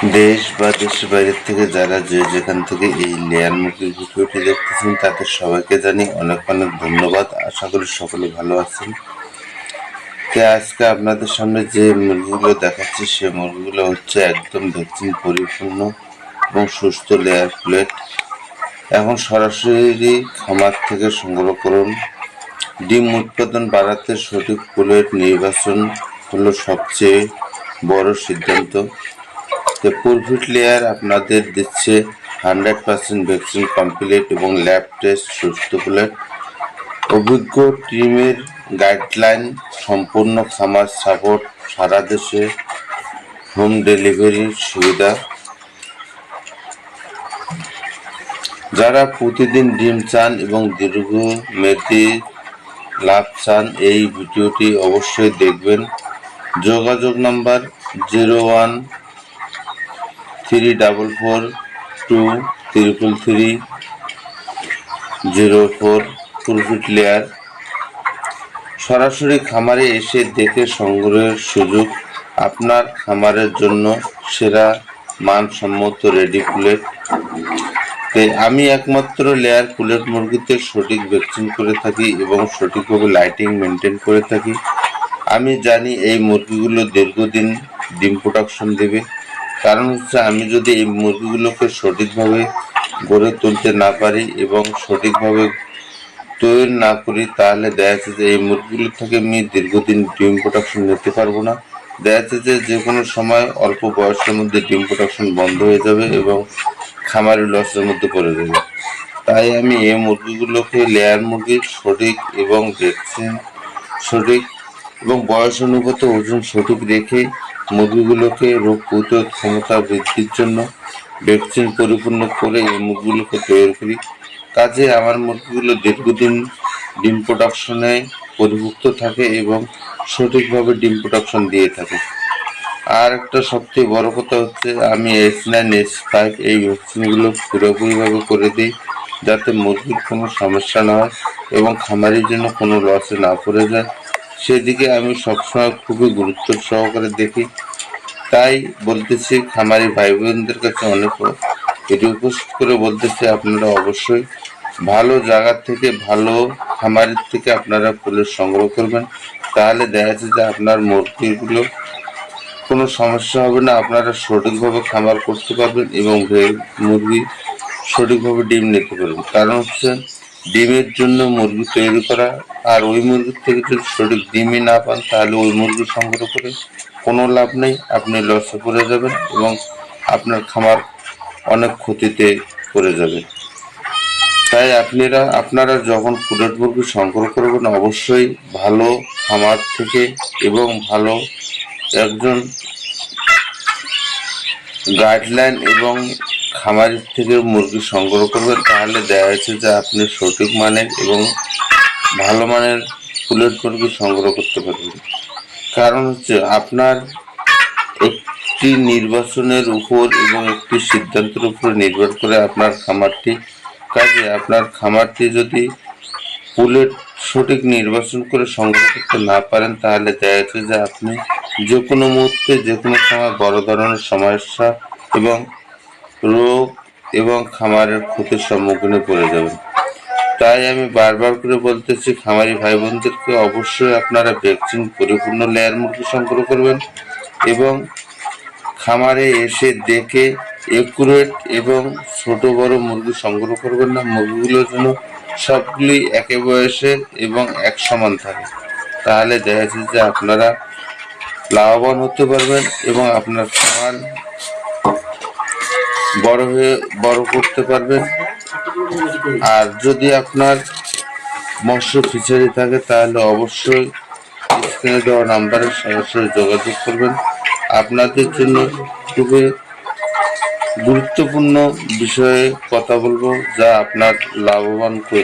দেশ বা দেশের বাইরের থেকে যারা যে যেখান থেকে এই লেয়ার মুরগির ভিডিওটি দেখতেছেন, তাদের সবাইকে জানি অনেক অনেক ধন্যবাদ। আশা করি সকলে ভালো আছেন। তো আজকে আপনাদের সামনে যে মুরগিগুলো দেখাচ্ছি, সে মুরগিগুলো হচ্ছে একদম ভ্যাকসিন পরিপূর্ণ এবং সুস্থ লেয়ার প্লেট। এখন সরাসরি খামার থেকে সংগ্রহ করুন। ডিম উৎপাদন বাড়াতে সঠিক ফুলের নির্বাচন হলো সবচেয়ে বড় সিদ্ধান্ত। তো প্রফিট লেয়ার আপনাদের দিচ্ছে হান্ড্রেড পার্সেন্ট ভ্যাকসিন কমপ্লিট এবং ল্যাব টেস্ট সুস্থ ফুলের অভিজ্ঞ টিমের গাইডলাইন সম্পূর্ণ খামার সাপোর্ট সারা দেশে হোম ডেলিভারির সুবিধা। যারা প্রতিদিন ডিম চান এবং দীর্ঘ দীর্ঘমেয়াদী লাভ চান, এই ভিডিওটি অবশ্যই দেখবেন। যোগাযোগ number zero one three double four two triple three zero four profit layer সরাসরি খামারে এসে দেখে সংগ্রহের সুযোগ, আপনার খামারের জন্য সেরা মানসম্মত রেডি তাই আমি একমাত্র লেয়ার পুলেট মুরগিতে সঠিক ভ্যাকসিন করে থাকি এবং সঠিকভাবে লাইটিং মেনটেন করে থাকি। আমি জানি এই মুরগিগুলো দীর্ঘদিন ডিম প্রোডাকশন দেবে। কারণ হচ্ছে আমি যদি এই মুরগিগুলোকে সঠিকভাবে গড়ে তুলতে না পারি এবং সঠিকভাবে তৈরি না করি, তাহলে দেখা যাচ্ছে যে এই মুরগিগুলো থেকে আমি দীর্ঘদিন ডিম প্রোডাকশন নিতে পারব না। দেখা যাচ্ছে যে যে কোনো সময় অল্প বয়সের মধ্যে ডিম প্রোডাকশন বন্ধ হয়ে যাবে এবং খামারি লসের মধ্যে পড়ে যাবে। তাই আমি এই মুরগিগুলোকে লেয়ার মুরগির সঠিক এবং ভ্যাকসিন সঠিক এবং বয়স অনুগত ওজন সঠিক রেখে মুরগিগুলোকে রোগ প্রতিরোধ ক্ষমতা বৃদ্ধির জন্য ভ্যাকসিন পরিপূর্ণ করে এই মুরগিগুলোকে তৈরি করি। কাজে আমার মুরগিগুলো দীর্ঘদিন ডিম প্রোডাকশনে পরিভুক্ত থাকে এবং সঠিকভাবে ডিম প্রোডাকশন দিয়ে থাকে। আর একটা সবচেয়ে বড় কথা হচ্ছে, আমি এস নাইন এস ফাইভ এই ভ্যাকসিনগুলো পুরোপুরিভাবে করে দিই যাতে মুরগির কোনো সমস্যা না হয় এবং খামারির জন্য কোনো লসে না পড়ে যায়। সেদিকে আমি সবসময় খুবই গুরুত্ব সহকারে দেখি। তাই বলতেছি, খামারি ভাই বোনদের কাছে অনেক এটি উপস্থিত করে বলতেছি, আপনারা অবশ্যই ভালো জায়গা থেকে, ভালো খামারের থেকে আপনারা ফুলের সংগ্রহ করবেন। তাহলে দেখা যাচ্ছে যে আপনার মুরগিগুলো কোনো সমস্যা হবে না, আপনারা সঠিকভাবে খামার করতে পারবেন এবং মুরগি সঠিকভাবে ডিম নিতে পারবেন। কারণ হচ্ছে ডিমের জন্য মুরগি তৈরি করা, আর ওই মুরগির থেকে যদি সঠিক ডিমই না পান, তাহলে ওই মুরগি সংগ্রহ করে কোনো লাভ নেই, আপনি লসে পড়ে যাবেন এবং আপনার খামার অনেক ক্ষতিতে পড়ে যাবে। তাই আপনারা আপনারা যখন পুলেট মুরগি সংগ্রহ করবেন, অবশ্যই ভালো খামার থেকে এবং ভালো একজন গাইডলাইন এবং খামারের থেকে মুরগি সংগ্রহ করবেন, তাহলে দেখা যাচ্ছে যে আপনি সঠিক মানের এবং ভালো মানের পুলেট মুরগি সংগ্রহ করতে পারবেন। কারণ হচ্ছে আপনার একটি নির্বাচনের উপর এবং একটি সিদ্ধান্তের উপর নির্ভর করে আপনার খামারটি। কাজে আপনার খামারটি যদি পুলেট সঠিক নির্বাচন করে সংগ্রহ করতে না পারেন, তাহলে দেখা যাচ্ছে যে আপনি যে কোনো মুহূর্তে যে কোনো সময় বড় ধরনের সমস্যা এবং রোগ এবং খামারের ক্ষতির সম্মুখীনে পড়ে যাবেন। তাই আমি বারবার করে বলতেছি, খামারি ভাই বোনদেরকে অবশ্যই আপনারা ভ্যাকসিন পরিপূর্ণ লেয়ার মুরগি সংগ্রহ করবেন এবং খামারে এসে দেখে একুরেট এবং ছোট বড় মুরগি সংগ্রহ করবেন না। মুরগিগুলোর জন্য সবগুলি একে বয়সের এবং এক সমান থাকে। তাহলে দেখা যাচ্ছে যে আপনারা লাভবান হতে পারবেন এবং আপনার খামার বড় হয়ে, বড় করতে পারবেন। আর যদি আপনার মৎস্য ফিচারি থাকে, তাহলে অবশ্যই স্ক্রিনে দেওয়া নাম্বারে সরাসরি যোগাযোগ করবেন। আপনাদের জন্য খুবই গুরুত্বপূর্ণ বিষয়ে কথা বলব, যা আপনার লাভবান করে